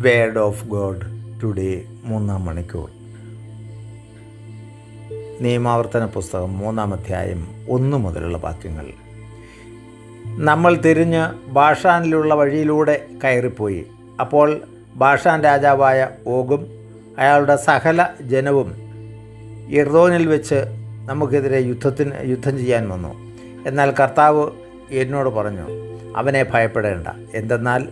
Word of God today മൂന്നാം മണിക്കൂർ. നിയമാവർത്തന പുസ്തകം മൂന്നാം അധ്യായം ഒന്ന് മുതലുള്ള വാക്യങ്ങൾ. നമ്മൾ തിരിഞ്ഞ് ബാഷാനിലുള്ള വഴിയിലൂടെ കയറിപ്പോയി. അപ്പോൾ ബാഷാൻ രാജാവായ ഓഗും അയാളുടെ സകല ജനവും ഇർദോനിൽ വെച്ച് നമുക്കെതിരെ യുദ്ധത്തിന് യുദ്ധം ചെയ്യാൻ വന്നു. എന്നാൽ കർത്താവ് എന്നോട് പറഞ്ഞു അവനെ ഭയപ്പെടേണ്ട. എന്തെന്നാൽ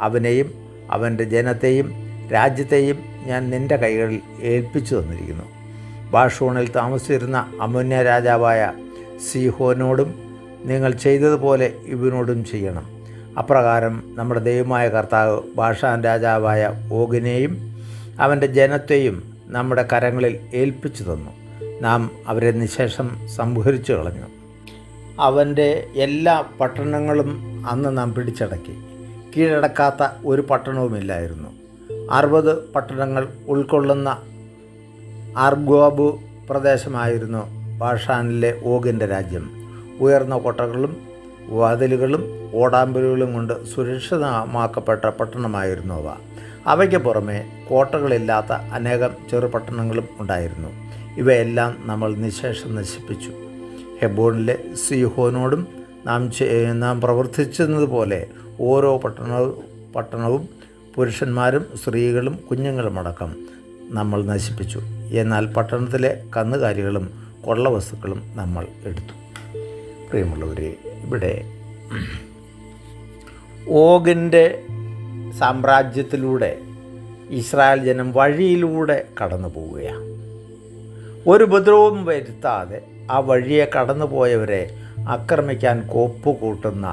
അവനെയും അവന്റെ ജനത്തെയും രാജ്യത്തെയും ഞാൻ നിന്റെ കൈകളിൽ ഏൽപ്പിച്ചു തന്നിരിക്കുന്നു. ബാഷൂണിൽ താമസിച്ചിരുന്ന അമുന്യ രാജാവായ സിഹോനോടും നിങ്ങൾ ചെയ്തതുപോലെ ഇവനോടും ചെയ്യണം. അപ്രകാരം നമ്മുടെ ദൈവമായ കർത്താവ് ബാഷാൻ രാജാവായ ഓഗിനെയും അവന്റെ ജനത്തെയും നമ്മുടെ കരങ്ങളിൽ ഏൽപ്പിച്ചു തന്നു. നാം അവരെ നിശേഷം സംഹരിച്ചു കളഞ്ഞു. അവന്റെ എല്ലാ പട്ടണങ്ങളും അന്ന് നാം പിടിച്ചടക്കി. കീഴടക്കാത്ത ഒരു പട്ടണവുമില്ലായിരുന്നു. അറുപത് പട്ടണങ്ങൾ ഉൾക്കൊള്ളുന്ന ആർഗോബ് പ്രദേശമായിരുന്നു ബാഷാനിലെ ഓഗിന്റെ രാജ്യം. ഉയർന്ന കോട്ടകളും വാതിലുകളും ഓടാമ്പലുകളും കൊണ്ട് സുരക്ഷിതമാക്കപ്പെട്ട പട്ടണമായിരുന്നു അവ. അവയ്ക്ക് പുറമെ കോട്ടകളില്ലാത്ത അനേകം ചെറുപട്ടണങ്ങളും ഉണ്ടായിരുന്നു. ഇവയെല്ലാം നമ്മൾ നിശേഷം നശിപ്പിച്ചു. ഹെബോണിലെ സിഹോനോടും നാം നാം പ്രവർത്തിച്ചതുപോലെ ഓരോ പട്ടണ പട്ടണവും പുരുഷന്മാരും സ്ത്രീകളും കുഞ്ഞുങ്ങളുമടക്കം നമ്മൾ നശിപ്പിച്ചു. എന്നാൽ പട്ടണത്തിലെ കന്നുകാലികളും കൊള്ളവസ്തുക്കളും നമ്മൾ എടുത്തു. പ്രിയമുള്ളവരെ ഇവിടെ ഓഗിന്റെ സാമ്രാജ്യത്തിലൂടെ ഇസ്രായേൽ ജനം വഴിയിലൂടെ കടന്നു പോവുകയാണ്. ഒരു ഉപദ്രവവും വരുത്താതെ ആ വഴിയെ കടന്നു പോയവരെ ആക്രമിക്കാൻ കോപ്പ് കൂട്ടുന്ന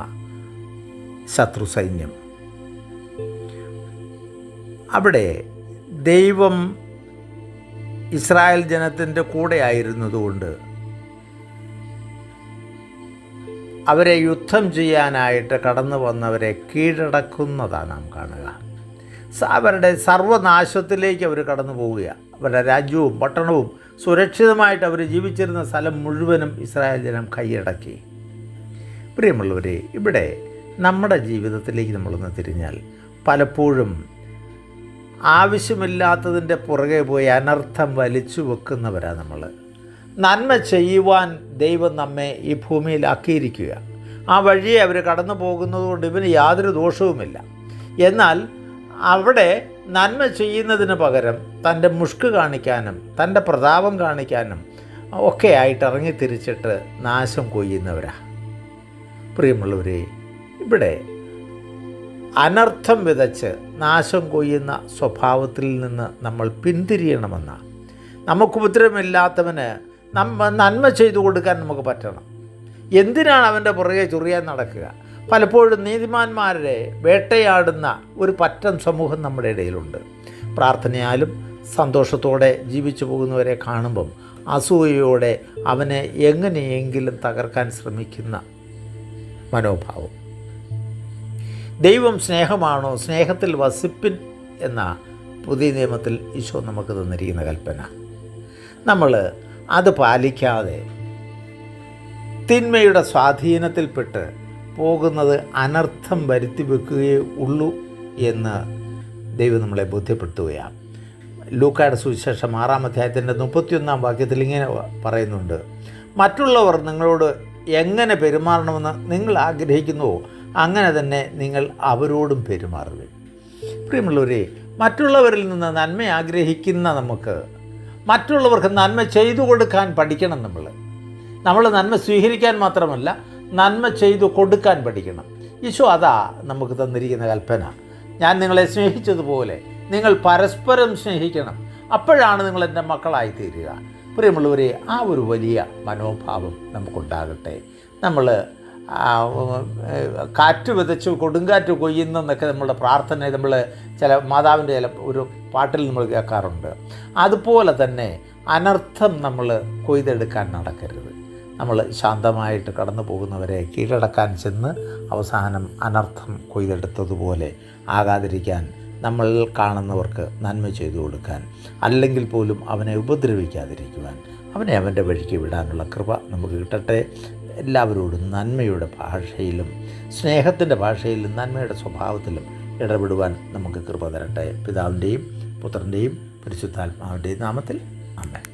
ശത്രു സൈന്യം. അവിടെ ദൈവം ഇസ്രായേൽ ജനത്തിന്റെ കൂടെ ആയിരുന്നതുകൊണ്ട് അവരെ യുദ്ധം ചെയ്യാനായിട്ട് കടന്നു വന്നവരെ കീഴടക്കുന്നതാണ് നാം കാണുക. അവരുടെ സർവനാശത്തിലേക്ക് അവർ കടന്നു പോവുകയാണ് അവരുടെ രാജ്യവും പട്ടണവും സുരക്ഷിതമായിട്ട് അവർ ജീവിച്ചിരുന്ന സ്ഥലം മുഴുവനും ഇസ്രായേൽ ജനം കൈയടക്കി. പ്രിയമുള്ളവരെ ഇവിടെ നമ്മുടെ ജീവിതത്തിലേക്ക് നമ്മളൊന്ന് തിരിഞ്ഞാൽ പലപ്പോഴും ആവശ്യമില്ലാത്തതിന്റെ പുറകെ പോയി അനർത്ഥം വലിച്ചു വെക്കുന്നവരാണ് നമ്മൾ. നന്മ ചെയ്യുവാൻ ദൈവം നമ്മെ ഈ ഭൂമിയിലാക്കിയിരിക്കുക ആ വഴിയെ അവർ കടന്നു പോകുന്നത് കൊണ്ട് ഇവന് യാതൊരു ദോഷവുമില്ല. എന്നാൽ അവിടെ നന്മ ചെയ്യുന്നതിന് പകരം തന്റെ മുഷ്ക് കാണിക്കാനും തന്റെ പ്രതാപം കാണിക്കാനും ഒക്കെ ആയിട്ട് ഇറങ്ങി തിരിച്ചിട്ട് നാശം കൊയ്യുന്നവരാ. പ്രിയമുള്ളവരെ ഇവിടെ അനർത്ഥം വിതച്ച് നാശം കൊയ്യുന്ന സ്വഭാവത്തിൽ നിന്ന് നമ്മൾ പിന്തിരിയണമെന്ന നമുക്ക് ഉപദ്രവമില്ലാത്തവന് നമ്മ നന്മ ചെയ്തു കൊടുക്കാൻ നമുക്ക് പറ്റണം. എന്തിനാണ് അവന്റെ പുറകെ ചൊറിയാൻ നടക്കുക? പലപ്പോഴും നീതിമാന്മാരെ വേട്ടയാടുന്ന ഒരു പറ്റം സമൂഹം നമ്മുടെ ഇടയിലുണ്ട്. പ്രാർത്ഥനയാലും സന്തോഷത്തോടെ ജീവിച്ചു പോകുന്നവരെ കാണുമ്പം അസൂയയോടെ അവനെ എങ്ങനെയെങ്കിലും തകർക്കാൻ ശ്രമിക്കുന്ന മനോഭാവം. ദൈവം സ്നേഹമാണോ? സ്നേഹത്തിൽ വസിപ്പിൻ എന്ന പുതിയ നിയമത്തിൽ ഈശോ നമുക്ക് തന്നിരിക്കുന്ന കൽപ്പന. നമ്മൾ അത് പാലിക്കാതെ തിന്മയുടെ സ്വാധീനത്തിൽപ്പെട്ട് പോകുന്നത് അനർത്ഥം വരുത്തി വെക്കുകയേ ഉള്ളൂ എന്ന് ദൈവം നമ്മളെ ബോധ്യപ്പെടുത്തുകയാണ്. ലൂക്കായുടെ സുവിശേഷം ആറാം അധ്യായത്തിന്റെ മുപ്പത്തിയൊന്നാം വാക്യത്തിൽ ഇങ്ങനെ പറയുന്നുണ്ട്. മറ്റുള്ളവർ നിങ്ങളോട് എങ്ങനെ പെരുമാറണമെന്ന് നിങ്ങൾ ആഗ്രഹിക്കുന്നുവോ അങ്ങനെ തന്നെ നിങ്ങൾ അവരോടും പെരുമാറുക പ്രിയമുള്ളവരെ മറ്റുള്ളവരിൽ നിന്ന് നന്മ ആഗ്രഹിക്കുന്ന നമുക്ക് മറ്റുള്ളവർക്ക് നന്മ ചെയ്തു കൊടുക്കാൻ പഠിക്കണം നമ്മൾ. നമ്മൾ നന്മ സ്വീകരിക്കാൻ മാത്രമല്ല നന്മ ചെയ്തു കൊടുക്കാൻ പഠിക്കണം. ഈശോ അതാ നമുക്ക് തന്നിരിക്കുന്ന കൽപ്പന. ഞാൻ നിങ്ങളെ സ്നേഹിച്ചതുപോലെ നിങ്ങൾ പരസ്പരം സ്നേഹിക്കണം. അപ്പോഴാണ് നിങ്ങൾ എന്റെ മക്കളായി തീരുക പ്രിയമുള്ളവരെ ആ ഒരു വലിയ മനോഭാവം നമുക്കുണ്ടാകട്ടെ. നമ്മൾ കാറ്റ് വിതച്ച് കൊടുങ്കാറ്റ് കൊയ്യുന്നെന്നൊക്കെ നമ്മളുടെ പ്രാർത്ഥന നമ്മൾ ചില മാതാവിന്റെ ചില ഒരു പാട്ടിൽ നമ്മൾ കേൾക്കാറുണ്ട്. അതുപോലെ തന്നെ അനർത്ഥം നമ്മൾ കൊയ്തെടുക്കാൻ നടക്കരുത്. നമ്മൾ ശാന്തമായിട്ട് കടന്നു പോകുന്നവരെ കീഴടക്കാൻ ചെന്ന് അവസാനം അനർത്ഥം കൊയ്തെടുത്തതുപോലെ ആകാതിരിക്കാൻ നമ്മൾ കാണുന്നവർക്ക് നന്മ ചെയ്തു കൊടുക്കാൻ അല്ലെങ്കിൽ പോലും അവനെ ഉപദ്രവിക്കാതിരിക്കുവാൻ അവനെ അവന്റെ വഴിക്ക് വിടാനുള്ള കൃപ നമുക്ക് കിട്ടട്ടെ. എല്ലാവരോടും നന്മയുടെ ഭാഷയിലും സ്നേഹത്തിന്റെ ഭാഷയിലും നന്മയുടെ സ്വഭാവത്തിലും ഇടപെടുവാൻ നമുക്ക് കൃപ തരട്ടെ. പിതാവിന്റെയും പുത്രന്റെയും പരിശുദ്ധാത്മാവിന്റെയും നാമത്തിൽ അമ്മേ